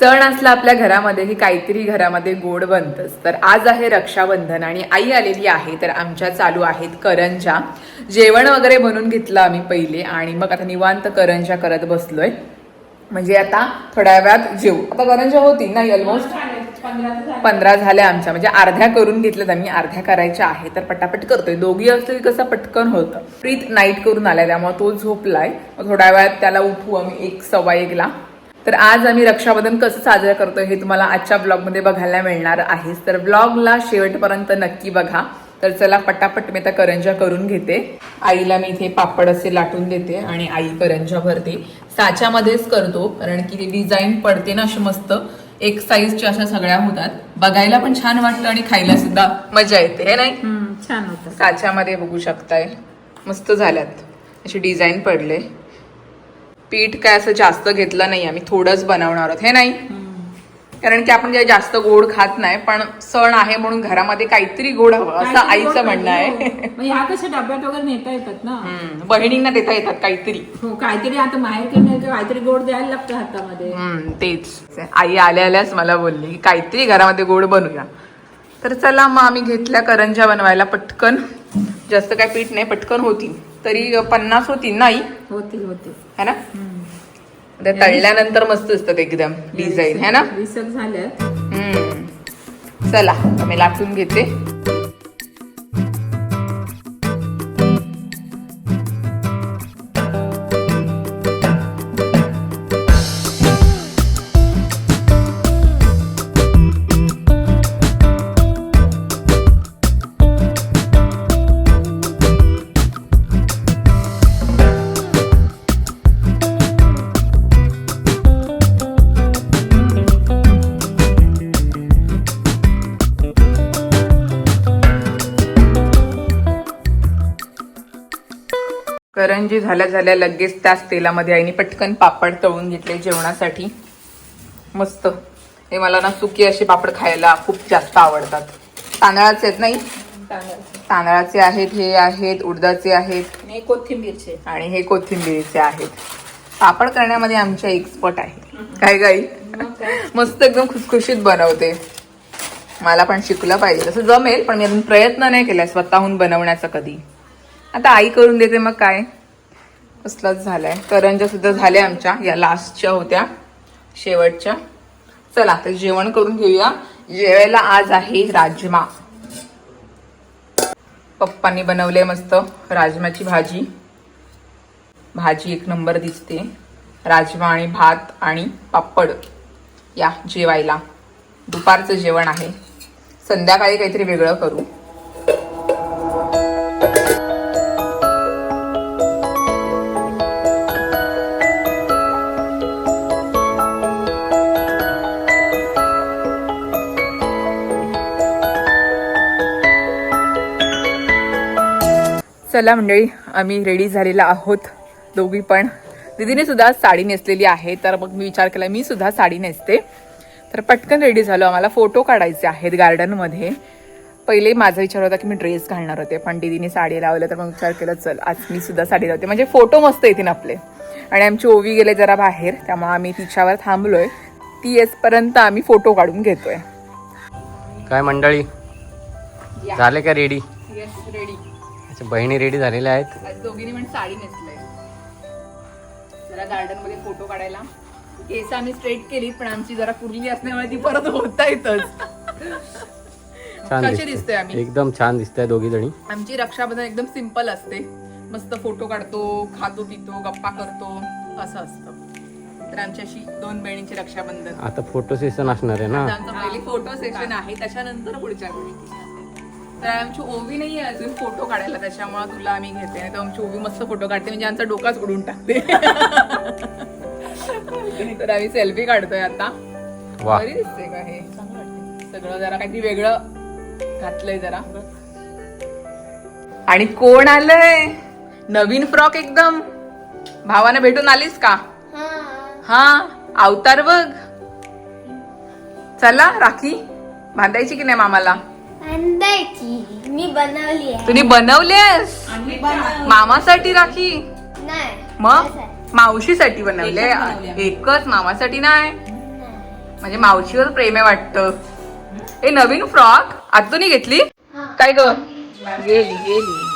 सण असला आपल्या घरामध्ये की काहीतरी घरामध्ये गोड बनतंच. तर आज आहे रक्षाबंधन आणि आई आलेली आहे तर आमच्या चालू आहेत करंजा. जेवण वगैरे बनवून घेतलं आम्ही पहिले आणि मग आता निवांत करंजा करत बसलोय. म्हणजे आता थोड्या वेळात जेवू. आता करंजा होती नाही ऑलमोस्ट पंधरा झाल्या आमच्या. म्हणजे अर्ध्या करून घेतल्यात आम्ही अर्ध्या करायच्या आहे. तर पटापट करतोय. दोघी असले की कसं पटकन होतं. प्रीत नाईट करून आलाय त्यामुळे तो झोपलाय. मग थोड्या वेळात त्याला उठू आम्ही एक सव्वा एकला. तर आज आम्ही रक्षाबंधन कसं साजरं करतोय हे तुम्हाला आजच्या ब्लॉगमध्ये बघायला मिळणार आहेच तर ब्लॉगला शेवटपर्यंत नक्की बघा. तर चला पटापट मी आता करंजा करून घेते. आईला मी इथे पापड असे लाटून देते आणि आई करंजा भरते. साच्यामध्येच करतो कारण की ती डिझाईन पडते ना अशी मस्त. एक साईजच्या अशा सगळ्या होतात. बघायला पण छान वाटतं आणि खायला सुद्धा मजा येते हे नाही? छान होतं. साच्यामध्ये बघू शकताय. मस्त झाल्यात. अशी डिझाईन पडले. पीठ काय असं जास्त घेतलं नाही आम्ही थोडंच बनवणार आहोत. हे नाही? कारण की आपण काही जास्त गोड खात नाही पण सण आहे म्हणून घरामध्ये काहीतरी गोड हवं असं आईचं म्हणणं आहे. मग ह्या कशा डब्यात वगैरे नेता येतात ना? बहिणींना देता येतात काहीतरी. हो काहीतरी आता माहेर काहीतरी गोड द्यायला लागतं हातामध्ये. तेच. आई आल्या आल्याच मला बोलली की काहीतरी घरामध्ये गोड बनवूया तर चला मग आम्ही घेतल्या करंजा बनवायला पटकन. जास्त काय पीठ नाही पटकन होती तरी पन्नास होती नाही? होतील होतील है ना? तळल्यानंतर मस्त असतात एकदम डिझाईन है ना? विसक हम्म. चला मी लाटून घेते. करंजी झाल्या झाल्या लगेच त्याच तेलामध्ये आईने पटकन पापड तळून घेतले जेवणासाठी. मस्त. हे मला ना सुकी असे पापड खायला खूप जास्त आवडतात. तांदळाचे आहेत नाही? तांदळाचे आहेत हे आहेत उडदाचे आहेत. आणि कोथिंबीरचे. आणि हे कोथिंबिरीचे आहेत. पापड करण्यामध्ये आमच्या एक्सपर्ट आहे काय गाई? मस्त एकदम खुसखुशीत बनवते. मला पण शिकलं पाहिजे. तसं जमेल पण मी अजून प्रयत्न नाही केलाय स्वतःहून बनवण्याचा कधी. आता आई करून देते मग काय? कसलाच झालाय. करंजा सुद्धा झाल्या आमच्या या लास्टच्या होत्या शेवटच्या. चला तर जेवण करून घेऊया. जेवायला आज आहे राजमा. पप्पांनी बनवले मस्त राजमाची भाजी. भाजी एक नंबर दिसते. राजमा आणि भात आणि पापड या जेवायला. दुपारचं जेवण आहे. संध्याकाळी काहीतरी वेगळं करू. चला मंडळी आम्ही रेडी झालेला आहोत. दोघी पण. दीदीने सुद्धा साडी नेसलेली आहे तर मग मी विचार केला मी सुद्धा साडी नेसते. तर पटकन रेडी झालो. आम्हाला फोटो काढायचे आहेत गार्डनमध्ये पहिले माझा विचार होता की मी ड्रेस घालणार होते पण दीदीने साडी लावलं तर मग विचार केला चल आज मी सुद्धा साडी लावते. म्हणजे फोटो मस्त येतील आपले. आणि आमची ओवी गेले जरा बाहेर त्यामुळे आम्ही तिच्यावर थांबलोय. ती येसपर्यंत आम्ही फोटो काढून घेतोय. काय मंडळी? झाले का रेडी रेडी बहिणी रेडी झालेल्या आहेत. आज दोघींनी पण साडी नेसलंय जरा गार्डनमध्ये फोटो काढायला. केस आम्ही स्ट्रेट केली पण आमची जरा कुरली असल्यामुळे ती परत होता येतच छान दिसते. आम्ही? एकदम छान दिसत आहे दोघी जणी. आमची रक्षाबंधन एकदम सिंपल असते. मस्त फोटो काढतो खातो पितो गप्पा करतो. असं असतं. तर आमची अशी दोन बहिणींची रक्षाबंधन. आता फोटो सेशन असणार आहे ना? आता आमचं पहिले फोटो सेशन आहे त्याच्यानंतर पुढच्या गोष्टी. तर आमची ओवी नाहीये अजून फोटो काढायला त्याच्यामुळे तुला आम्ही घेते. नाही तर आमची ओवी मस्त फोटो काढते म्हणजे आमचा डोकाच उडून टाकते. तर आम्ही सेल्फी काढतोय आता. बरी दिसते का हे? सगळं जरा काहीतरी वेगळं घातलंय जरा. आणि कोण आलंय? नवीन फ्रॉक एकदम. भावाने भेटून आलीस का? हा अवतार बघ. चला राखी. बांधायची की नाही मामाला? अंदायची मी बनवली आहे. तुम्ही बनवलेस मामासाठी राखी. नाही. मग? मावशीसाठी बनवले एकच मामासाठी नाही? म्हणजे मावशीवर प्रेम आहे वाटतं. ए नवीन फ्रॉक. आतून घेतली? काय ग? गेली गेली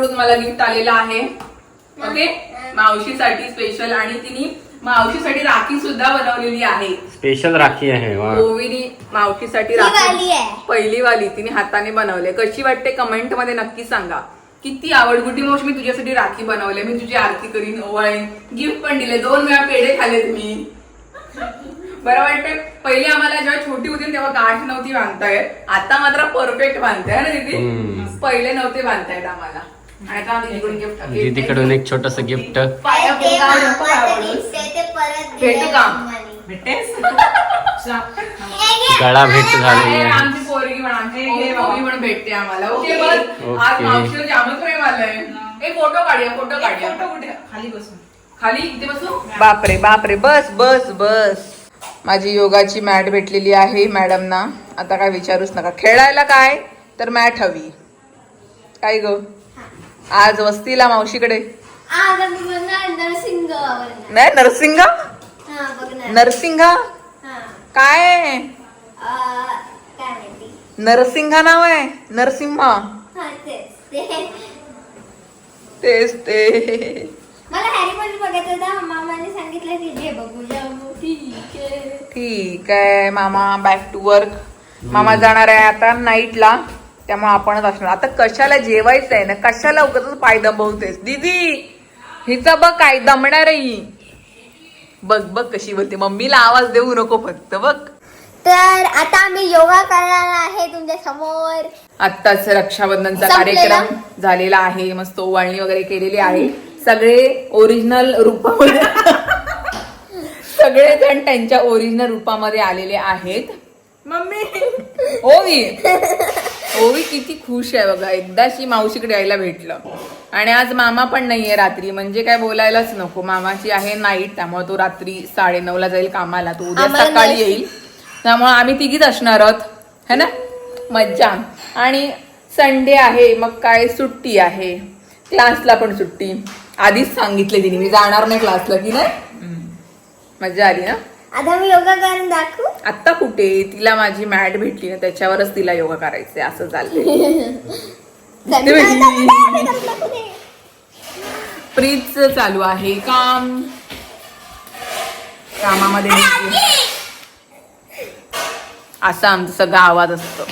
ओवीकडून मला गिफ्ट आलेलं आहे. ओके मावशीसाठी स्पेशल आणि तिने मावशीसाठी राखी सुद्धा बनवलेली आहे. स्पेशल राखी आहे वा. ओवीनी मावशीसाठी ही राखी. पहिली वाली तिने हाताने बनवले. कशी वाटते कमेंटमध्ये नक्की सांगा. किती आवड गुटी मावशी मी तुझ्यासाठी राखी बनवले. मी तुझी आरती करीन ओवाळीन. गिफ्ट पण दिले. दोन वेळा पेढे खाल्लेत मी बरं वाटतंय? पहिले आम्हाला जेव्हा छोटी होती तेव्हा गाठ नव्हती बांधता येत. आता मात्र परफेक्ट बांधताय ना दीदी. पहिले नव्हते बांधता येत आम्हाला. दीदीकडून एक छोटस गिफ्ट. गळा भेट आमची पोरगी पण आमची पण भेटते आम्हाला ओके? बस. आज ओके. मावशीवर जामच प्रेम आलंय. एक फोटो काढूया फोटो काढूया. फोटो कुठे? खाली बसून. खाली? इथे बसू? बापरे बापरे. बस बस बस. माझी योगाची मॅट भेटलेली आहे मॅडमना. आता काय विचारूच नका. खेळायला काय? तर मॅट हवी. काय ग? आज वस्तीला मावशीकडे. नरसिंग. नाही नरसिंगा? हा, बघणार. नरसिंगा? हा. काय? आ, काय माहिती. नरसिंगा नाव आहे नरसिंहा. हा, तेच. ते- तेच ते. मला हॅरी पॉटर बघायचं होतं. मामाने सांगितलं की जे बघू जाऊ ठीक आहे. ठीक आहे मामा बॅक टू वर्क मामा जाणार आहे आता नाईटला त्यामुळे आपणच असणार. आता कशाला जेवायचं आहे ना? कशाला उगाच पाय दमवतेस दीदी हिचं बघ काय दमणार आहे ही. बघ बघ कशी बोलते. मम्मीला आवाज देऊ नको फक्त बघ. तर आता आम्ही योगा करणार आहे तुमच्यासमोर. आत्ताच रक्षाबंधनचा संपलेला? कार्यक्रम झालेला आहे. मस्त ओवाळणी वगैरे केलेली आहे. सगळे ओरिजिनल रूपामध्ये सगळे जण त्यांच्या ओरिजिनल रूपामध्ये आलेले आहेत. मम्मी. ओवी ओवी किती खुश आहे बघा. एकदाशी मावशीकडे यायला भेटलं. आणि आज मामा पण नाहीये रात्री. म्हणजे काय बोलायलाच नको. मामाची आहे नाईट त्यामुळे तो रात्री साडे ला जाईल कामाला. तो उद्या सकाळी. येईल. त्यामुळे आम्ही तिघीच असणार आहोत. है ना? मज्जा. आणि संडे आहे. मग काय सुट्टी आहे? क्लासला पण सुट्टी. आधीच सांगितले तिने. मी जाणार नाही क्लासला की नाही? मज्जा आली ना? आता मी योगा करून दाखवू? आत्ता कुठे? तिला माझी मॅट भेटली ना त्याच्यावरच तिला योगा करायचंय असं चाललंय प्रीत चालू आहे काम. कामामध्ये असा आमचा सगळा आवाज असतो.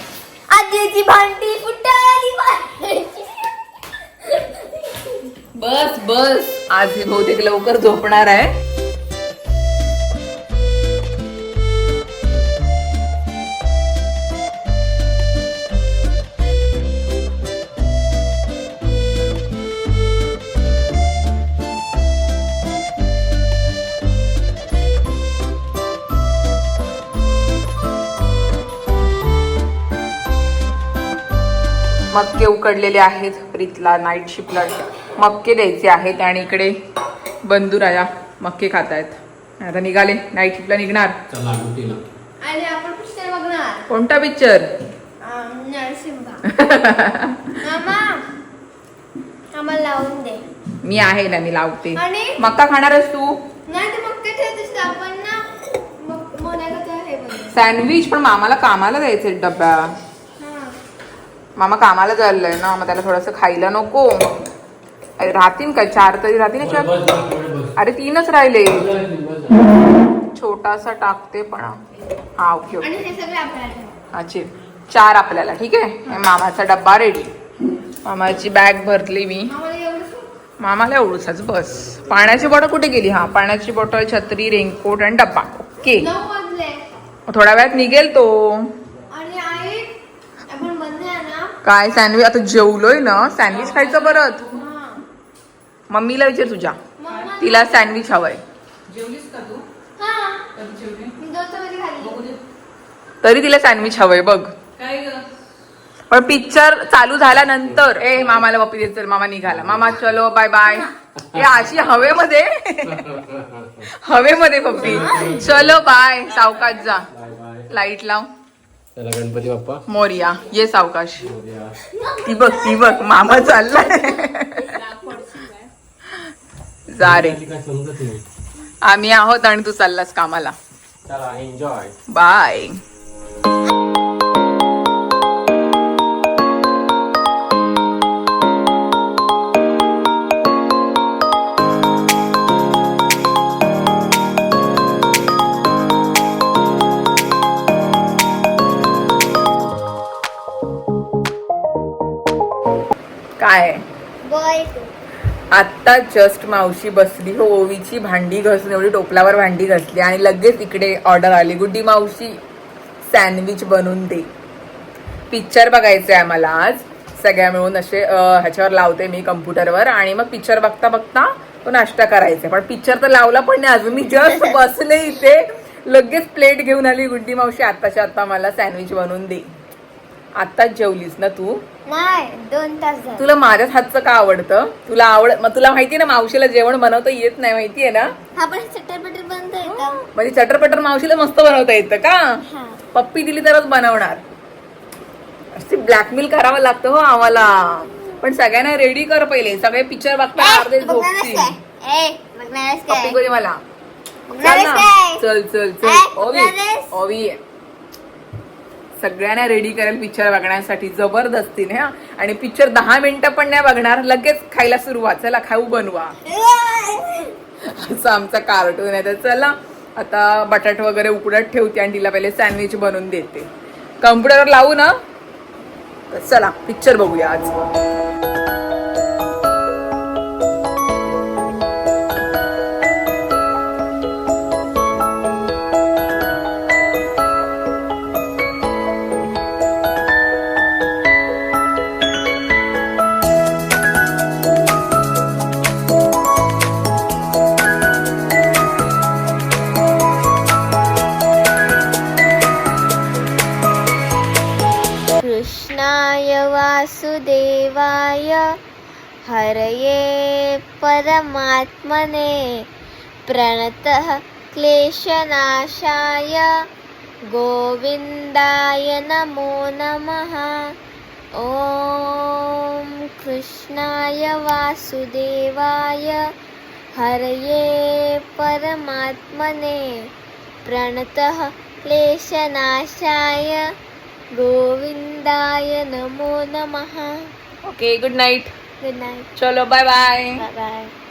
आजीची भांडी फुटाली पाहिजे. बस बस. आज बहुतेक लवकर झोपणार आहे. मक्के उकडलेले आहेत. प्रीतला नाईट शिफ्टला मक्के द्यायचे आहेत आणि इकडे बंधुराया मक्के खातायत. आता निघाले. नाईट शिफ्टला निघणार. चला ड्युटीला आणि आपण पिक्चर बघणार. कोणता पिक्चर मी आहे ना मी लावते. आणि? मक्का खाणारच तू? हे सँडविच पण मामाला कामाला द्यायचे डब्या मामा कामाला चाललंय ना मग त्याला थोडस खायला नको. अरे राहतील का चार तरी राहतील ना चार? अरे तीनच राहिले. छोटासा टाकते पण. हा ओके हे. अच्छा. चार आपल्याला ठीक आहे? हे मामाचा डब्बा रेडी मामाची बॅग भरली मी. मामाला एवढंच? बस. पाण्याची बॉटल कुठे गेली? हा पाण्याची बॉटल छत्री रेनकोट आणि डब्बा. ओके. थोड्या वेळात निघेल तो आणि आई आपण बंद आहे ना काय सँडविच आता जेवलोय ना सँडविच खायचं परत. हा. मम्मीला विचार तुझ्या. तिला सँडविच हवंय. हा. तरी तिला सँडविच हवंय बघ. पण पिक्चर चालू झाल्यानंतर. ए मामाला पप्पी देत चल मामा निघाला. मामा चलो बाय बाय हे अशी हवेमध्ये. हवेमध्ये पप्पी. चलो बाय सावकाश जा. बाय बाय लाइट लाव. चला गणपती बाप्पा. मोरिया ये सावकाश. ती बघ ती बघ मामा चाललाय. जा रे. काय समजत नाही. आम्ही आहोत आणि तू चाललास कामाला. चला एन्जॉय बाय आत्ता जस्ट मावशी बसली हो ओवीची भांडी घासून एवढी टोपलावर भांडी घासली आणि लगेच इकडे ऑर्डर आली. गुड्डी मावशी सँडविच बनवून दे. पिक्चर बघायचं आहे मला आज. सगळ्या मिळून असे ह्याच्यावर लावते मी कम्प्युटरवर आणि मग पिक्चर बघता बघता तो नाश्ता करायचा. पण पिक्चर तर लावला पण नाही अजून. मी जस्ट बसले इथे. लगेच प्लेट घेऊन आली. गुड्डी मावशी आत्ताच्या आत्ता मला सँडविच बनवून दे. आत्ताच जेवलीस ना तू? नाही दोन तास झाले. तुला माझ्याच हातचं का आवडतं? तुला आवड मग तुला माहितीये ना मावशीला जेवण बनवता येत नाही माहितीये ना? हा पण चटरपटर बंद का म्हणजे चटरपटर मावशीला मस्त बनवता येतं का? हा. पप्पी दिली तरच बनवणार. अशी ब्लॅकमेल करावं लागतं हो आम्हाला. पण सगळ्यांना रेडी कर पहिले. सगळे पिक्चर बघता अर्धे झोपतील. ए बघणारच पप्पी काय? कोणी मला? चल बघणारच ना. काय? चल चल ए, चल ओवी बघणारच? ओवी. सगळ्यांना रेडी करेल पिक्चर बघण्यासाठी जबरदस्तीने हा. आणि पिक्चर दहा मिनिटं पण नाही बघणार लगेच खायला सुरुवात. चला खाऊ बनवा. असं आमचा कार्टून आहे. तर चला आता बटाट वगैरे उकडत ठेवते आणि तिला पहिले सँडविच बनवून देते. कम्प्युटरवर लावू ना? चला पिक्चर बघूया आज. परमात्मने प्रणतः क्लेशनाशाय। गोविन्दाय नमो नमः। ॐ कृष्णाय वासुदेवाय। हरये परमात्मने प्रणतः क्लेशनाशाय। गोविंदाय नमो नमः। Okay good night good night चलो बाय बाय बाय बाय